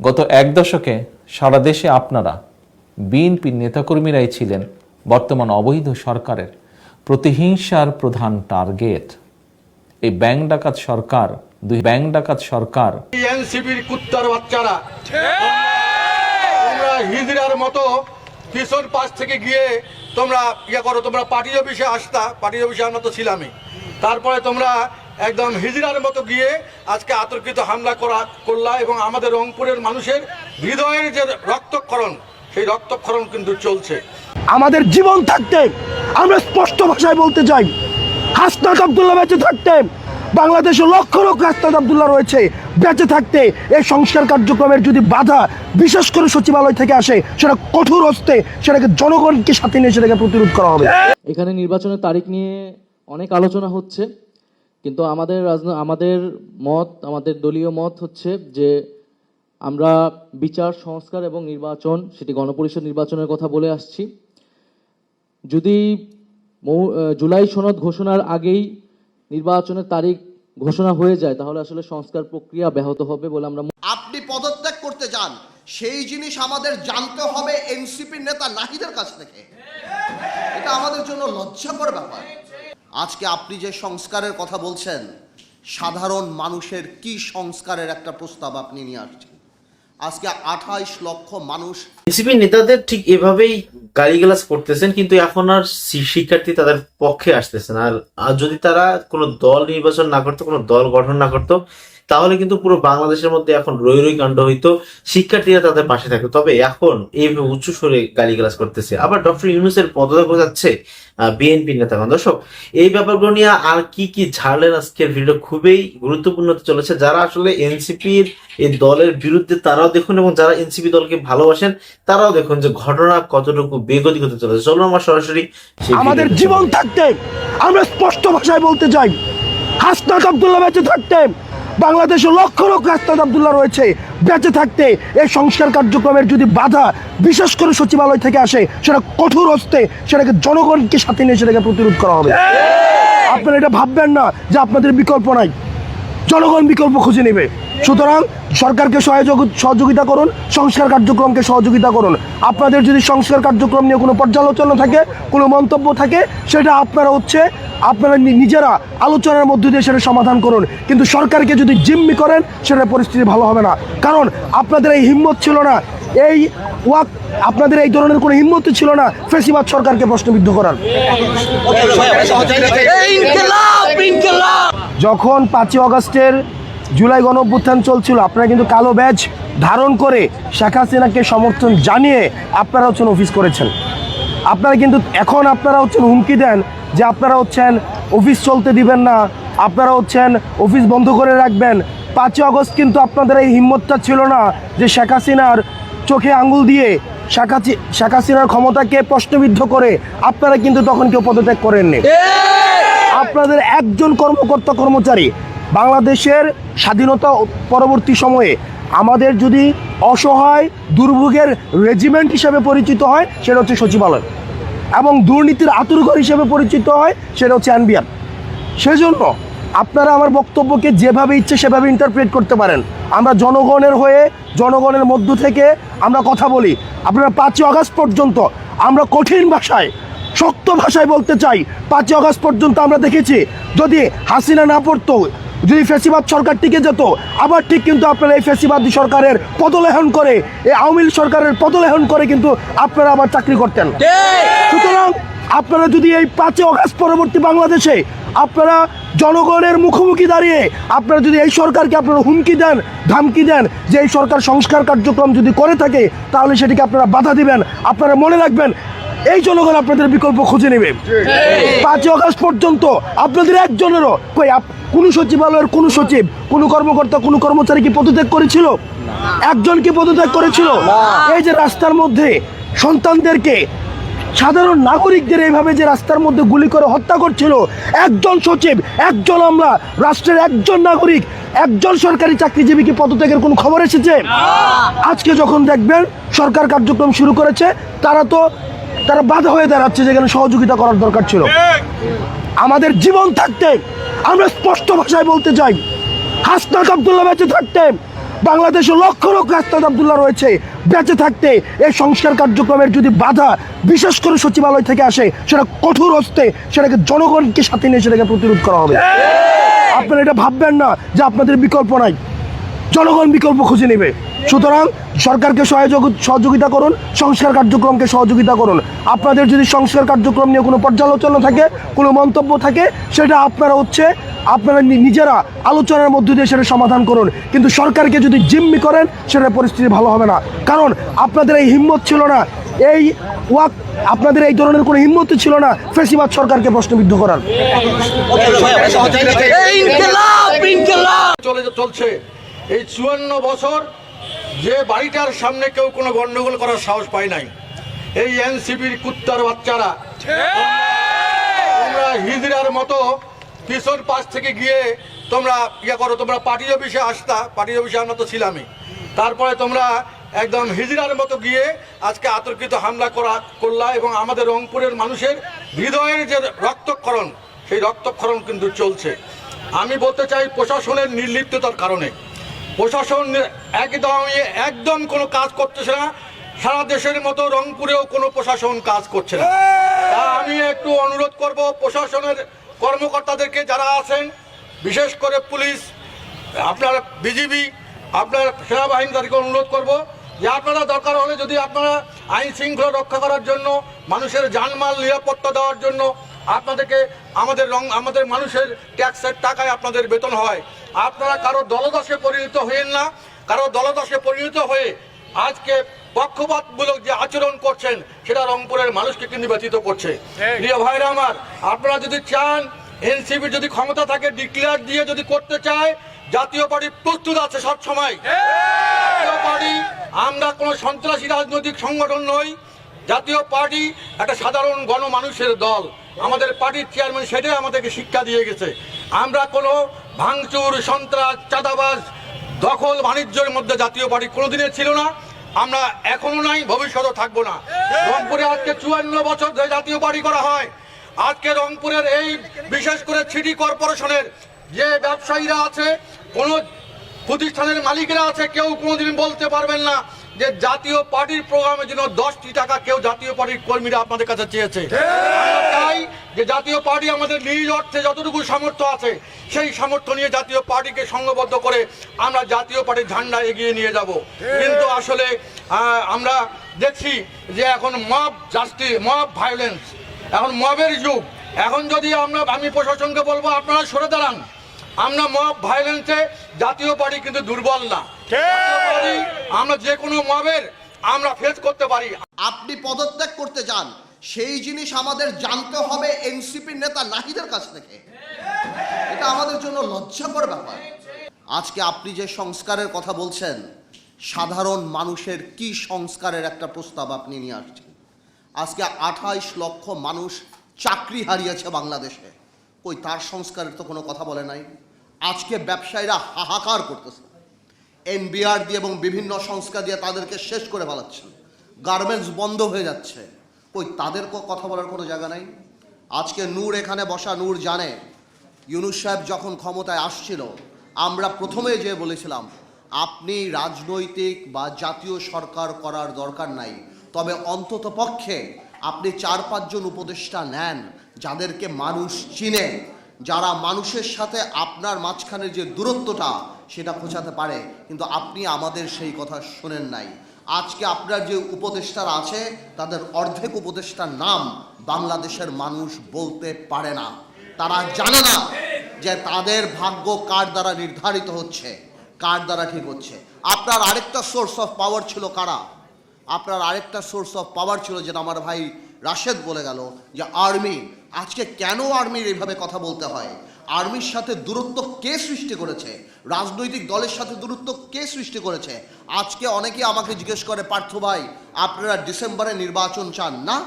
গত এক দশকে সারা দেশে আপনারা বিএনপির নেতাকর্মীরাই ছিলেন বর্তমান অবৈধ সরকারের প্রতিহিংসার প্রধান টার্গেট। এই ব্যাংক ডাকাত সরকার, দুই ব্যাংক ডাকাত সরকার। এনসিবির কুত্তার বাচ্চারা, তোমরা হিজড়ার মতো কিশোর পাশ থেকে গিয়ে তোমরা ইয়ে করো, তোমরা পার্টি অফিসে আসতা পার্টি অফিসে আমরা তো ছিলামই। তারপরে তোমরা একদম হিজড়ার মতো গিয়ে আজকে আতর্কিত হামলা করা করলা এবং আমাদের রংপুরের মানুষের হৃদয়ের যে রক্তক্ষরণ সেই রক্তক্ষরণ কিন্তু চলছে। আমাদের জীবন থাকতে আমরা স্পষ্ট ভাষায় বলতে চাই হাসনাত আবদুল্লাহ বেঁচে থাকতে বাংলাদেশে লক্ষ লক্ষ হাসনাত আবদুল্লাহ রয়েছে বেঁচে থাকতে এই সংস্কার কার্যক্রমের যদি বাধা বিশেষ করে সচিবালয় থেকে আসে সেটা কঠোর হস্তে সেটাকে জনগণকে সাথে নিয়ে সেটাকে প্রতিরোধ করা হবে। এখানে নির্বাচনের তারিখ নিয়ে অনেক আলোচনা হচ্ছে। কিন্তু আমাদের রাজন- আমাদের মত, আমাদের দলীয় মত হচ্ছে যে আমরা বিচার, সংস্কার এবং নির্বাচন, সেটি গণপরিষদ নির্বাচনের কথা বলে আসছি। যদি জুলাই সনদ ঘোষণার আগেই নির্বাচনের তারিখ ঘোষণা হয়ে যায়, তাহলে আসলে সংস্কার প্রক্রিয়া ব্যাহত হবে বলে আমরা আপনি পদত্যাগ করতে যান, সেই জিনিস আমাদের জানতে হবে এনসিপির নেতা নাহিদের কাছ থেকে। এটা আমাদের জন্য লজ্জাকর ব্যাপার। আজকে আপনি যে সংস্কারের কথা বলছেন, সাধারণ মানুষের কি সংস্কারের একটা প্রস্তাব আপনি নিয়ে আসছেন? আজকে আঠাইশ লক্ষ মানুষ বিসিপি নেতাদের ঠিক এভাবেই গালিগালাজ করতেছেন, কিন্তু এখন আর শিক্ষার্থী তাদের পক্ষে আসতেছেন আর আর যদি তারা কোনো দল নির্বাচন না করতো, কোনো দল গঠন না করতো তাহলে কিন্তু পুরো বাংলাদেশের মধ্যে এখন রই রই কাণ্ড হইতো। শিক্ষার্থীরা তাদের পাশে থাকতো। তবে এখন এইভাবে উঁচু স্বরে গালিগালাজ করতেছে। আবার ডক্টর ইউনুসের পদত্যাগ বোঝাচ্ছে বিএনপি নেতাগণ। দর্শক এই ব্যাপারগুলো নিয়ে আর কি কি ঝাড়লেন আজকের ভিডিও খুবই গুরুত্বপূর্ণ চলেছে। যারা আসলে এনসিপির এই দলের বিরুদ্ধে তারাও দেখুন এবং যারা এনসিপি দলকে ভালোবাসেন তারাও দেখুন যে ঘটনা কতটুকু বেগতিক হতে চলেছে। চলো আমরা সরাসরি আমাদের জীবন থাকতে আমরা স্পষ্ট ভাষায় বলতে চাই হাসনাত আবদুল্লাহ বেঁচে থাকতে বাংলাদেশে লক্ষ লক্ষ আস্তাদ আবদুল্লাহ রয়েছে। বেঁচে থাকতে এই সংস্কার কার্যক্রমের যদি বাধা বিশেষ করে সচিবালয় থেকে আসে সেটা কঠোর হস্তে সেটাকে জনগণকে সাথে নিয়ে সেটাকে প্রতিরোধ করা হবে। আপনারা এটা ভাববেন না যে আপনাদের বিকল্প নাই। জনগণ বিকল্প খুঁজে নেবে। সুতরাং সরকারকে সহযোগ সহযোগিতা করুন, সংস্কার কার্যক্রমকে সহযোগিতা করুন। আপনাদের যদি সংস্কার কার্যক্রম নিয়ে কোনো পর্যালোচনা থাকে, কোনো মন্তব্য থাকে, সেটা আপনারা হচ্ছে আপনারা নিজেরা আলোচনার মধ্য দিয়ে সেটা সমাধান করুন। কিন্তু সরকারকে যদি জিম্মি করেন, সেটা পরিস্থিতি ভালো হবে না। কারণ আপনাদের এই হিম্মত ছিল না। এই ওয়াক আপনাদের এই ধরনের কোনো হিম্মত ছিল না ফেসিবাদ সরকারকে প্রশ্নবিদ্ধ করার। যখন পাঁচই অগস্টের জুলাই গণ অভ্যুত্থান চলছিল, আপনারা কিন্তু কালো ব্যাজ ধারণ করে শেখ হাসিনাকে সমর্থন জানিয়ে আপনারা হচ্ছেন অফিস করেছেন। আপনারা কিন্তু এখন আপনারা হচ্ছেন হুমকি দেন যে আপনারা হচ্ছেন অফিস চলতে দিবেন না, আপনারা হচ্ছেন অফিস বন্ধ করে রাখবেন। পাঁচই অগস্ট কিন্তু আপনাদের এই হিম্মতটা ছিল না যে শেখ হাসিনার চোখে আঙুল দিয়ে শেখ হাসিনার ক্ষমতাকে প্রশ্নবিদ্ধ করে আপনারা কিন্তু তখন কেউ পদত্যাগ করেননি। আপনাদের একজন কর্মকর্তা কর্মচারী বাংলাদেশের স্বাধীনতা পরবর্তী সময়ে আমাদের যদি অসহায় দুর্ভোগের রেজিমেন্ট হিসেবে পরিচিত হয়, সেটা হচ্ছে সচিবালয়। এবং দুর্নীতির আতুরঘর হিসেবে পরিচিত হয়, সেটা হচ্ছে অ্যানবিআর সেজন্য আপনারা আমার বক্তব্যকে যেভাবে ইচ্ছে সেভাবে ইন্টারপ্রেট করতে পারেন। আমরা জনগণের হয়ে, জনগণের মধ্য থেকে আমরা কথা বলি। আপনারা পাঁচই আগস্ট পর্যন্ত আমরা কঠিন ভাষায় শক্ত ভাষায় বলতে চাই, পাঁচই আগস্ট পর্যন্ত আমরা দেখেছি, যদি হাসিনা না পড়তো, যদি ফেসিবাদ সরকার টিকে যেত, আবার ঠিক কিন্তু আপনারা এই ফেসিবাদী সরকারের পদলেহন করে, এই আওয়ামী সরকারের পদলেহন করে কিন্তু আপনারা আবার চাকরি করতেন। সুতরাং আপনারা যদি এই পাঁচই অগাস্ট পরবর্তী বাংলাদেশে আপনারা জনগণের মুখোমুখি দাঁড়িয়ে আপনারা যদি এই সরকারকে আপনারা হুমকি দেন, ধামকি দেন যে এই সরকার সংস্কার কার্যক্রম যদি করে থাকে, তাহলে সেটিকে আপনারা বাধা দিবেন। আপনারা মনে রাখবেন এই জনগণ আপনাদের বিকল্প খুঁজে নেবে। পাঁচই অগস্ট পর্যন্ত আপনাদের একজনেরও কই কোনো সচিবালয়ের কোনো সচিব কোনো কর্মকর্তা কোনো কর্মচারী কি পদত্যাগ করেছিল? একজন কি পদত্যাগ করেছিল? এই যে রাস্তার মধ্যে সন্তানদেরকে সাধারণ নাগরিকদের এইভাবে যে রাস্তার মধ্যে গুলি করে হত্যা করছিল একজন সচিব একজন আমরা রাষ্ট্রের একজন নাগরিক একজন সরকারি চাকরিজীবী কি পদত্যাগের কোনো খবর এসেছে? আজকে যখন দেখবেন সরকার কার্যক্রম শুরু করেছে তারা তো তারা বাধা হয়ে দাঁড়াচ্ছে যেখানে সহযোগিতা করার দরকার ছিল। আমাদের জীবন থাকতে আমরা স্পষ্ট ভাষায় বলতে চাই হাসনাত আবদুল্লাহ বেঁচে থাকতে বাংলাদেশে লক্ষ লক্ষ আস্তাদ আবদুল্লাহ রয়েছে বেঁচে থাকতে এই সংস্কার কার্যক্রমের যদি বাধা বিশেষ করে সচিবালয় থেকে আসে সেটা কঠোর হস্তে সেটাকে জনগণকে সাথে নিয়ে সেটাকে প্রতিরোধ করা হবে। আপনারা এটা ভাববেন না যে আপনাদের বিকল্প নাই। জনগণ বিকল্প খুঁজে নেবে। সুতরাং সরকারকে সহযোগ সহযোগিতা করুন সংস্কার কার্যক্রমকে সহযোগিতা করুন। আপনাদের যদি সংস্কার কার্যক্রম নিয়ে কোনো পর্যালোচনা থাকে কোনো মন্তব্য থাকে সেটা আপনারা হচ্ছে আপনারা নিজেরা আলোচনার মধ্য দিয়ে সেটা সমাধান করুন। কিন্তু সরকারকে যদি জিম্মি করেন সেটা পরিস্থিতি ভালো হবে না। কারণ আপনাদের এই হিম্মত ছিল না। এই ওয়াক আপনাদের এই ধরনের কোনো হিম্মত ছিল না ফেসিবাদ সরকারকে প্রশ্নবিদ্ধ করার। চলছে। এই চুয়ান্ন বছর যে বাড়িটার সামনে কেউ কোনো গন্ডগোল করার সাহস পায় নাই। এই এনসিপির কুত্তার বাচ্চারা। তোমরা হিজড়ার মতো কিশোর পাশ থেকে গিয়ে তোমরা ইয়ে করো, তোমরা পার্টি অফিসে আসতা, পার্টি অফিসে আমরা তো ছিলামই। তারপরে তোমরা একদম হিজড়ার মতো গিয়ে আজকে আতর্কিত হামলা করা, করলা এবং আমাদের রংপুরের মানুষের হৃদয়ের যে রক্তক্ষরণ, সেই রক্তক্ষরণ কিন্তু চলছে। আমি বলতে চাই প্রশাসনের নির্লিপ্ততার কারণে। প্রশাসন একদম একদম কোনো কাজ করতেছে না। সারা দেশের মতো রংপুরেও কোনো প্রশাসন কাজ করছে না। তা আমি একটু অনুরোধ করব, প্রশাসনের কর্মকর্তাদেরকে যারা আছেন, বিশেষ করে পুলিশ, আপনার বিজিবি, আপনার সেনাবাহিনী তাদেরকে অনুরোধ করব যে আপনারা দরকার হলে যদি আপনারা আইন শৃঙ্খলা রক্ষা করার জন্য, মানুষের জানমাল নিরাপত্তা দেওয়ার জন্য আপনাদেরকে আমাদের রং, আমাদের মানুষের ট্যাক্সের টাকায় আপনাদের বেতন হয় আপনারা কারও দলদশে পরিণত হয়েন না কারও দলদশে পরিণত হয়ে আজকে পক্ষপাতমূলক যে আচরণ করছেন সেটা রংপুরের মানুষকে কিন্তু ব্যতীত করছে। প্রিয় ভাইরা আমার আপনারা যদি চান এনসিপি যদি ক্ষমতা থাকে ডিক্লেয়ার দিয়ে যদি করতে চায় জাতীয় পার্টি প্রস্তুত আছে সব সময় জাতীয় পার্টি আমরা কোনো সন্ত্রাসী রাজনৈতিক সংগঠন নই জাতীয় পার্টি একটা সাধারণ গণমানুষের দল। আমাদের পার্টির চেয়ারম্যান সেটাই আমাদেরকে শিক্ষা দিয়ে গেছে। আমরা কোনো ভাঙচুর, সন্ত্রাস, চাঁদাবাজ, দখল, বাণিজ্যের মধ্যে জাতীয় পার্টি কোনোদিনের ছিল না। আমরা এখনও নাই, ভবিষ্যতেও থাকব না। রংপুরে আজকে চুয়ান্ন বছর ধরে জাতীয় পার্টি করা হয়। আজকে রংপুরের এই বিশেষ করে সিটি কর্পোরেশনের যে ব্যবসায়ীরা আছে, কোনো প্রতিষ্ঠানের মালিকেরা আছে, কেউ কোনোদিন বলতে পারবেন না যে জাতীয় পার্টির প্রোগ্রামের জন্য দশটি টাকা কেউ জাতীয় পার্টির কর্মীরা আপনাদের কাছে চেয়েছে। চাই যে জাতীয় পার্টি আমাদের নিজ অর্থে যতটুকু সামর্থ্য আছে সেই সামর্থ্য নিয়ে জাতীয় পার্টিকে সংঘবদ্ধ করে আমরা জাতীয় পার্টির ঝান্ডা এগিয়ে নিয়ে যাব। কিন্তু আসলে আমরা দেখছি যে এখন মব জাস্টি মব ভায়োলেন্স এখন মবের যুগ। এখন যদি আমরা আমি প্রশাসনকে বলব আপনারা সরে দাঁড়ান। আমরা মব ভায়োলেন্সে জাতীয় পার্টি কিন্তু দুর্বল না। আমরা যে কোনো মবের আমরা ফেস করতে পারি। আপনি পদত্যাগ করতে যান সেই জিনিস আমাদের জানতে হবে এনসিপির নেতা নাহিদের কাছ থেকে। এটা আমাদের জন্য লজ্জাকর ব্যাপার। আজকে আপনি যে সংস্কারের কথা বলছেন সাধারণ মানুষের কি সংস্কারের একটা প্রস্তাব আপনি নিয়ে আসছেন? আজকে আঠাইশ লক্ষ মানুষ চাকরি হারিয়েছে বাংলাদেশে। ওই তার সংস্কারের তো কোনো কথা বলে নাই? আজকে ব্যবসায়ীরা হাহাকার করতেছে। এনবিআর দিয়ে এবং বিভিন্ন সংস্থা দিয়ে তাদেরকে শেষ করে ফেলাচ্ছেন গার্মেন্টস বন্ধ হয়ে যাচ্ছে। ওই তাদের কথা বলার কোনো জায়গা নাই। আজকে নূর এখানে বসা, নূর জানে। ইউনুস সাহেব যখন ক্ষমতায় আসছিল, আমরা প্রথমে যে বলেছিলাম, আপনি রাজনৈতিক বা জাতীয় সরকার করার দরকার নাই। তবে অন্তত পক্ষে আপনি চার পাঁচজন উপদেষ্টা নেন যাদেরকে মানুষ চিনে। যারা মানুষের সাথে আপনার মাঝখানের যে দূরত্বটা সেটা খোঁচাতে পারে, কিন্তু আপনি আমাদের সেই কথা শোনেন নাই। আজকে আপনার যে উপদেষ্টারা আছে, তাদের অর্ধেক উপদেষ্টার নাম বাংলাদেশের মানুষ বলতে পারে না। তারা জানে না যে তাদের ভাগ্য কার দ্বারা নির্ধারিত হচ্ছে, কার দ্বারা ঠিক হচ্ছে। আপনার আরেকটা সোর্স অফ পাওয়ার ছিল কারা? আপনার আরেকটা সোর্স অফ পাওয়ার ছিল যেটা আমার ভাই রাশেদ বলে গেল, যে আর্মি আজকে কেন আর্মির এইভাবে কথা বলতে হয়? আর্মির সাথে দূরত্ব কে সৃষ্টি করেছে? রাজনৈতিক দলের সাথে দূরত্ব কে সৃষ্টি করেছে? আজকে অনেকে আমাকে জিজ্ঞেস করে, পার্থ ভাই, আপনারা ডিসেম্বরে নির্বাচন চান না?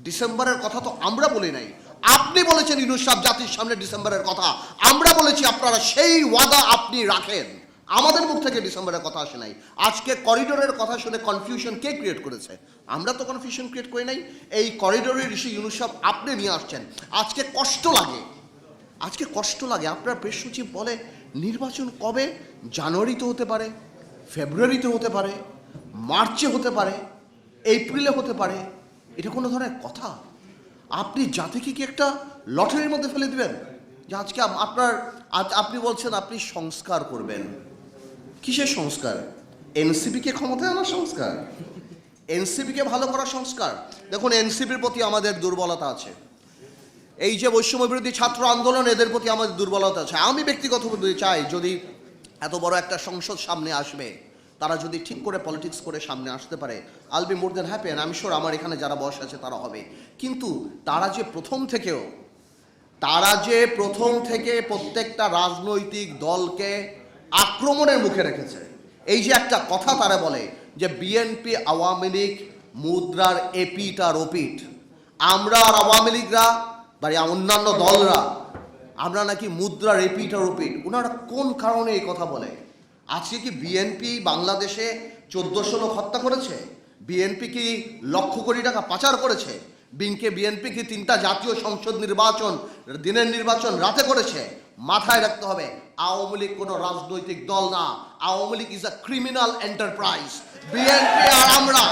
ডিসেম্বরের কথা তো আমরা বলি নাই। আপনি বলেছেন সাহেব, জাতির সামনে ডিসেম্বরের কথা। আমরা বলেছি আপনারা সেই ওয়াদা আপনি রাখেন। আমাদের মুখ থেকে ডিসেম্বরের কথা আসে নাই। আজকে করিডোরের কথা শুনে কনফিউশন কে ক্রিয়েট করেছে? আমরা তো কনফিউশন ক্রিয়েট করি নাই। এই করিডোরের ঋষি ইউনুস আপনি নিয়ে আসছেন। আজকে কষ্ট লাগে। আজকে কষ্ট লাগে। আপনার প্রেস সচিব বলে, নির্বাচন কবে? জানুয়ারিতে হতে পারে ফেব্রুয়ারিতে হতে পারে, মার্চে হতে পারে, এপ্রিলে হতে পারে। এটা কোনো ধরনের কথা? আপনি জাতিকে কি একটা লটারির মধ্যে ফেলে দিবেন? যে আজকে আপনার, আজ আপনি বলছেন আপনি সংস্কার করবেন। কিসের সংস্কার? এনসিপিকে ক্ষমতায় আনার সংস্কার? এনসিপিকে ভালো করার সংস্কার? দেখুন, এনসিপির প্রতি আমাদের দুর্বলতা আছে। এই যে বৈষম্য বিরোধী ছাত্র আন্দোলন, এদের প্রতি আমাদের দুর্বলতা আছে। আমি ব্যক্তিগতভাবে চাই, যদি এত বড় একটা সংসদ সামনে আসবে, তারা যদি ঠিক করে পলিটিক্স করে সামনে আসতে পারে I'll be more than happy আমি শিওর আমার এখানে যারা বয়স আছে তারা হবে। কিন্তু তারা যে প্রথম থেকেও, তারা যে প্রথম থেকে প্রত্যেকটা রাজনৈতিক দলকে আক্রমণের মুখে রেখেছে, এই যে একটা কথা তারা বলে যে বিএনপি আওয়ামী লীগ, মুদ্রার এপিট আর ওপিট আমরা আর আওয়ামী লীগরা বা অন্যান্য দলরা, আমরা নাকি মুদ্রা রেপিট আর রেপিট ওনারা কোন কারণে এই কথা বলে? আজকে কি বিএনপি বাংলাদেশে চোদ্দশো লোক হত্যা করেছে? বিএনপি কি লক্ষ কোটি টাকা পাচার করেছে? বিংকে বিএনপি কি তিনটা জাতীয় সংসদ নির্বাচন, দিনের নির্বাচন রাতে করেছে? মাথায় রাখতে হবে আওয়ামী লীগ কোনো রাজনৈতিক দল না। Awami League is a criminal enterprise BNP আর আমরা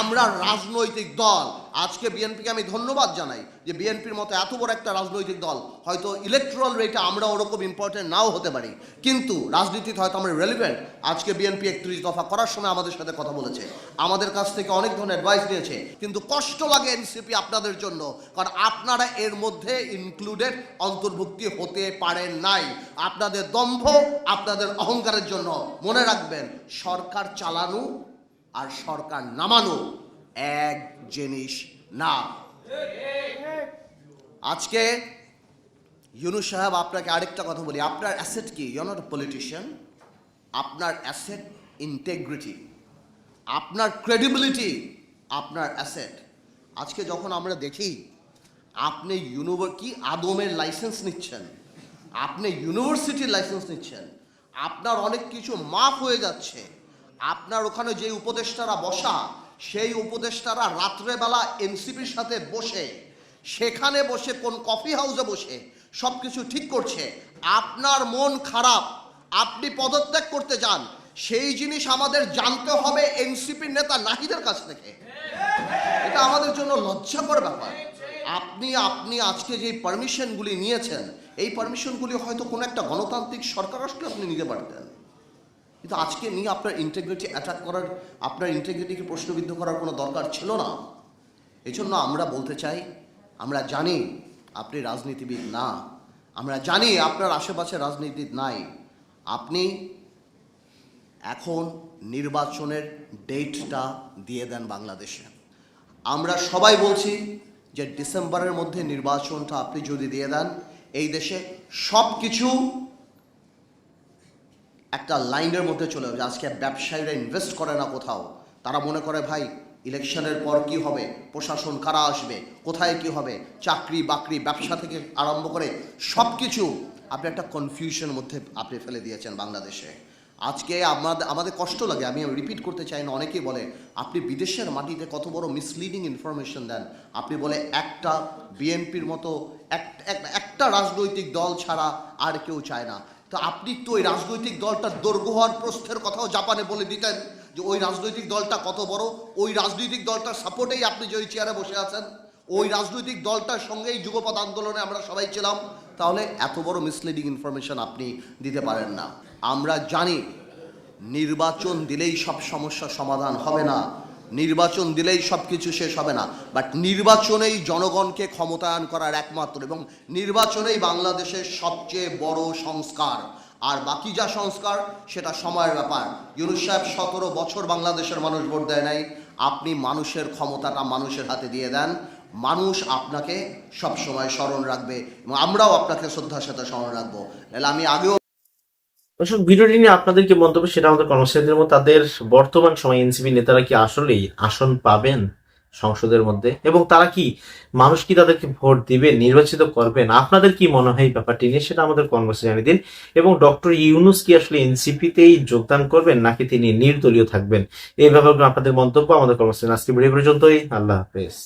আমরা রাজনৈতিক দল। আজকে বিএনপিকে আমি ধন্যবাদ জানাই যে বিএনপির মতো এত বড় একটা রাজনৈতিক দল, হয়তো ইলেকট্রাল রেটে আমরা ওরকম ইম্পর্টেন্ট নাও হতে পারি। কিন্তু রাজনীতিতে হয়তো আমরা রেলিভেন্ট আজকে বিএনপি একত্রিশ দফা করার সময় আমাদের সাথে কথা বলেছে। আমাদের কাছ থেকে অনেক ধরনের অ্যাডভাইস নিয়েছে। কিন্তু কষ্ট লাগে এনসিপি আপনাদের জন্য, কারণ আপনারা এর মধ্যে ইনক্লুডেড অন্তর্ভুক্তি হতে পারেন নাই। আপনাদের দম্ভ আপনাদের অহংকারের জন্য। মনে রাখবেন, সরকার চালানো আর সরকার নামানো এক জিনিস না। আজকে ইউনুস সাহেব আপনাকে আরেকটা কথা বলি। আপনার অ্যাসেট কি? ইউ নট পলিটিশিয়ান আপনার অ্যাসেট ইন্টেগ্রিটি আপনার ক্রেডিবিলিটি আপনার অ্যাসেট আজকে যখন আমরা দেখি, আপনি ইউনিভার কি আদমের লাইসেন্স নিচ্ছেন? আপনি ইউনিভার্সিটির লাইসেন্স নিচ্ছেন। আপনার অনেক কিছু মাফ হয়ে যাচ্ছে। আপনার ওখানে যে উপদেষ্টারা বসা, সেই উপদেষ্টারা রাত্রেবেলা এনসিপির সাথে বসে, সেখানে বসে, কোন কফি হাউসে বসে সব কিছু ঠিক করছে। আপনার মন খারাপ। আপনি পদত্যাগ করতে চান সেই জিনিস আমাদের জানতে হবে এনসিপির নেতা নাহিদের কাছ থেকে। এটা আমাদের জন্য লজ্জাকর ব্যাপার। আপনি আপনি আজকে যে পারমিশনগুলি নিয়েছেন এই পারমিশনগুলি হয়তো কোনো একটা গণতান্ত্রিক সরকার আসলে আপনি নিতে পারতেন। কিন্তু আজকে নিয়ে আপনার ইন্টেগ্রিটি অ্যাটাক করার, আপনার ইন্টেগ্রিটিকে প্রশ্নবিদ্ধ করার কোনো দরকার ছিল না। এই জন্য আমরা বলতে চাই, আমরা জানি আপনি রাজনীতিবিদ না, আমরা জানি আপনার আশেপাশে রাজনীতিবিদ নাই। আপনি এখন নির্বাচনের ডেটটা দিয়ে দেন বাংলাদেশে। আমরা সবাই বলছি যে ডিসেম্বরের মধ্যে নির্বাচনটা আপনি যদি দিয়ে দেন এই দেশে সব কিছু একটা লাইনের মধ্যে চলে যাবে। আজকে ব্যবসায়ীরা ইনভেস্ট করে না কোথাও। তারা মনে করে, ভাই, ইলেকশনের পর কি হবে? প্রশাসন কারা আসবে? কোথায় কি হবে? চাকরি, বাকরি, ব্যবসা থেকে আরম্ভ করে সব কিছু আপনি একটা কনফিউশনের মধ্যে আপনি ফেলে দিয়েছেন বাংলাদেশে। আজকে আমাদের আমাদের কষ্ট লাগে। আমি রিপিট করতে চাই না, অনেকেই বলে, আপনি বিদেশের মাটিতে কত বড় মিসলিডিং ইনফরমেশন দেন? আপনি বলে, একটা বিএনপির মতো এক- একটা রাজনৈতিক দল ছাড়া আর কেউ চায় না। তো আপনি তো ওই রাজনৈতিক দলটার দৈর্ঘ্য হওয়ার প্রস্থের কথাও জাপানে বলে দিতেন যে ওই রাজনৈতিক দলটা কত বড়। ওই রাজনৈতিক দলটার সাপোর্টেই আপনি যে ওই চেয়ারে বসে আছেন, ওই রাজনৈতিক দলটার সঙ্গেই যুগপথ আন্দোলনে আমরা সবাই ছিলাম। তাহলে এত বড় মিসলিডিং ইনফরমেশন আপনি দিতে পারেন না। আমরা জানি, নির্বাচন দিলেই সব সমস্যার সমাধান হবে না। নির্বাচন দিলেই সব কিছু শেষ হবে না। বাট নির্বাচনেই জনগণকে ক্ষমতায়ন করার একমাত্র এবং নির্বাচনেই বাংলাদেশের সবচেয়ে বড় সংস্কার। আর বাকি যা সংস্কার, সেটা সময়ের ব্যাপার। ইউনুস সাহেব সতেরো বছর বাংলাদেশের মানুষ ভোট দেয় নাই। আপনি মানুষের ক্ষমতাটা মানুষের হাতে দিয়ে দেন। মানুষ আপনাকে সব সময় স্মরণ রাখবে এবং আমরাও আপনাকে শ্রদ্ধার সাথে স্মরণ রাখব। নাহলে আমি আগেও দর্শক, ভিডিওটি নিয়ে আপনাদের কি মন্তব্য সেটা আমাদের কর্মচারীদের মধ্যে, তাদের বর্তমান সময় এনসিপি নেতারা কি আসলেই আসন পাবেন সংসদের মধ্যে? এবং তারা কি মানুষ কি তাদেরকে ভোট দিবে, নির্বাচিত করবেন? আপনাদের কি মনে হয় ব্যাপারটি নিয়ে? সেটা আমাদের কর্মসূচি জানিয়ে দিন। এবং ডক্টর ইউনুস কি আসলে এনসিপিতেই যোগদান করবেন, নাকি তিনি নির্দলীয় থাকবেন? এই ব্যাপারগুলো আপনাদের মন্তব্য আমাদের কর্মসূচি আজকে ভিডিও পর্যন্তই। আল্লাহ হাফেজ।